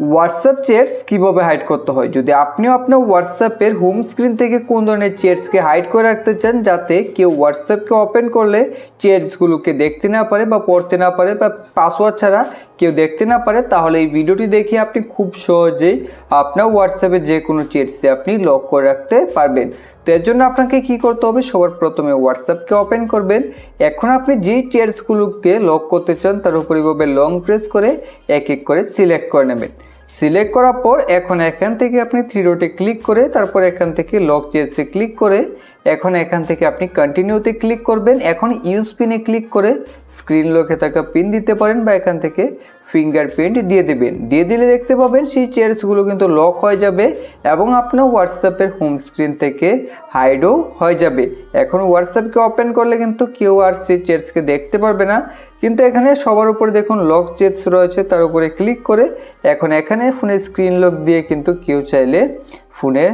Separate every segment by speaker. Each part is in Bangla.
Speaker 1: হোয়াটসঅ্যাপ চ্যাটস কীভাবে হাইড করতে হয়? যদি আপনিও আপনার হোয়াটসঅ্যাপের হোম স্ক্রিন থেকে কোন ধরনের চ্যাটসকে হাইড করে রাখতে চান, যাতে কেউ হোয়াটসঅ্যাপকে ওপেন করলে চ্যাটসগুলোকে দেখতে না পারে বা পড়তে না পারে বা পাসওয়ার্ড ছাড়া কেউ দেখতে না পারে, তাহলে এই ভিডিওটি দেখে আপনি খুব সহজেই আপনার হোয়াটসঅ্যাপে যে কোনো চ্যাটসে আপনি লক করে রাখতে পারবেন। তো এর জন্য আপনাকে কি করতে হবে? সবার প্রথমে হোয়াটসঅ্যাপকে ওপেন করবেন। এখন আপনি যেই চেয়ারসগুলোকে লক করতে চান, তার উপর এভাবে লং প্রেস করে এক এক করে সিলেক্ট করে নেবেন। সিলেক্ট করার পর এখন এখান থেকে আপনি থ্রি ডটে ক্লিক করে তারপর এখান থেকে লক চেয়ারসে ক্লিক করে এখন এখান থেকে আপনি কন্টিনিউতে ক্লিক করবেন। এখন ইউজ পিনে ক্লিক করে স্ক্রিন লকে থাকা পিন দিতে পারেন বা এখান থেকে ফিঙ্গারপ্রিন্ট দিয়ে দেবেন। দিয়ে দিলে দেখতে পাবেন সেই চেয়ারসগুলো কিন্তু লক হয়ে যাবে এবং আপনার হোয়াটসঅ্যাপের হোম স্ক্রিন থেকে হাইডও হয়ে যাবে। এখন হোয়াটসঅ্যাপকে ওপেন করলে কিন্তু কেউ আর সেই চেয়ারসকে দেখতে পারবে না। কিন্তু এখানে সবার উপরে দেখুন লক চেটস রয়েছে, তার উপরে ক্লিক করে এখন এখানে ফোনের স্ক্রিন লক দিয়ে কিন্তু কেউ চাইলে ফোনে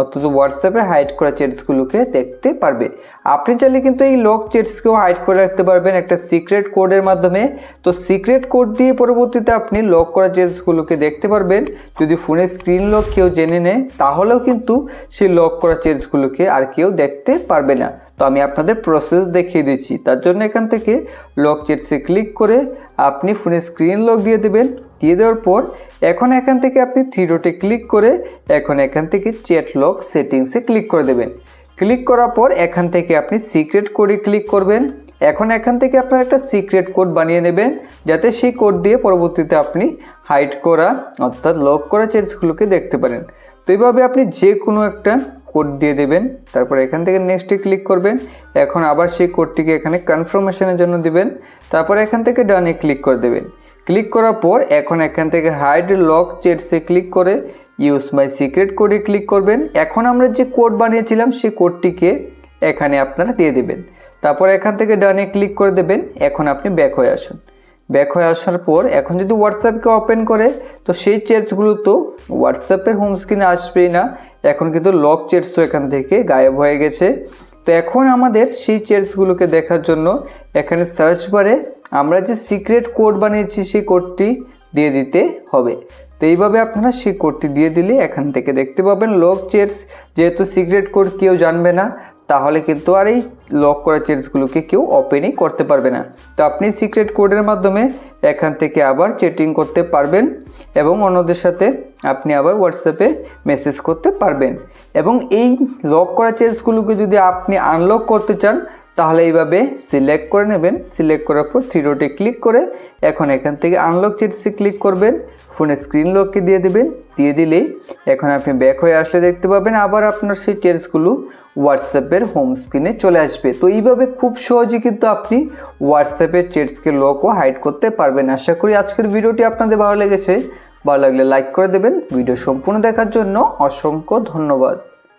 Speaker 1: অর্থাৎ হোয়াটসঅ্যাপে হাইড করা চ্যাটসগুলোকে দেখতে পারবে। আপনি চাইলে কিন্তু এই লক চ্যাটসকেও হাইড করে রাখতে পারবেন একটা সিক্রেট কোডের মাধ্যমে। তো সিক্রেট কোড দিয়ে পরবর্তীতে আপনি লক করা চ্যাটসগুলোকে দেখতে পারবেন। যদি ফোনের স্ক্রিন লক কেউ জেনে নেয়, তাহলেও কিন্তু সেই লক করা চ্যাটসগুলোকে আর কেউ দেখতে পারবে না। তো আমি আপনাদের প্রসেস দেখিয়ে দিচ্ছি। তার জন্য এখান থেকে লক চেটসে ক্লিক করে আপনি ফোনে স্ক্রিন লক দিয়ে দেবেন। দিয়ে দেওয়ার পর এখন এখান থেকে আপনি থ্রি ডটে ক্লিক করে এখন এখান থেকে চ্যাট লক সেটিংসে ক্লিক করে দেবেন। ক্লিক করার পর এখান থেকে আপনি সিক্রেট কোডে ক্লিক করবেন। এখন এখান থেকে আপনার একটা সিক্রেট কোড বানিয়ে নেবেন যাতে সেই কোড দিয়ে পরবর্তীতে আপনি হাইড করা অর্থাৎ লক করা চ্যাটসগুলোকে দেখতে পারেন। তো এইভাবে আপনি যে কোনো একটা কোড দিয়ে দেবেন, তারপর এখান থেকে নেক্সটে ক্লিক করবেন। এখন আবার সেই কোডটিকে এখানে কনফার্মেশনের জন্য দেবেন। তারপর এখান থেকে ডানে ক্লিক করে দেবেন। ক্লিক করার পর এখন এখান থেকে হাইড লক চেটসে ক্লিক করে ইউজ মাই সিক্রেট কোডে ক্লিক করবেন। এখন আমরা যে কোড বানিয়েছিলাম, সেই কোডটিকে এখানে আপনারা দিয়ে দেবেন। তারপর এখান থেকে ডানে ক্লিক করে দেবেন। এখন আপনি ব্যাক হয়ে আসুন। ব্যাক হয়ে আসার পর এখন যদি হোয়াটসঅ্যাপকে ওপেন করে, তো সেই চেটসগুলো তো হোয়াটসঅ্যাপের হোম স্ক্রিনে আসবেই না। এখন কিন্তু লক চেটসও এখান থেকে গায়েব হয়ে গেছে। তো এখন আমাদের সেই চেটসগুলোকে দেখার জন্য এখানে সার্চ বারে আমরা যে সিক্রেট কোড বানিয়েছি সেই কোডটি দিয়ে দিতে হবে। তো এইভাবে আপনারা সেই কোডটি দিয়ে দিলে এখান থেকে দেখতে পাবেন লক চেটস যেহেতু সিক্রেট কোড কেউ জানবে না, তাহলে কিন্তু আর এই লক করা চেটসগুলোকে কেউ ওপেনই করতে পারবে না। তো আপনি সিক্রেট কোডের মাধ্যমে এখান থেকে আবার চেটিং করতে পারবেন এবং অন্যদের সাথে আপনি আবার হোয়াটসঅ্যাপে মেসেজ করতে পারবেন। এবং এই লক করা চেটসগুলোকে যদি আপনি আনলক করতে চান, তাহলে এইভাবে সিলেক্ট করে নেবেন। সিলেক্ট করার পর থ্রি ডটে ক্লিক করে এখন এখান থেকে আনলক চেটসে ক্লিক করবেন। ফোনে স্ক্রিন লককে দিয়ে দেবেন। দিয়ে দিলেই এখন আপনি ব্যাক হয়ে আসলে দেখতে পাবেন। আবার আপনার সেই চেটসগুলো হোয়াটসঅ্যাপের হোম স্ক্রিনে চলে আসবে। তো এইভাবে খুব সহজে কিন্তু আপনি হোয়াটসঅ্যাপের চেটসকে লক ও হাইড করতে পারবেন। আশা করি আজকের ভিডিওটি আপনাদের ভালো লেগেছে। ভালো লাগলে লাইক করে দেবেন। ভিডিও সম্পূর্ণ দেখার জন্য অসংখ্য ধন্যবাদ।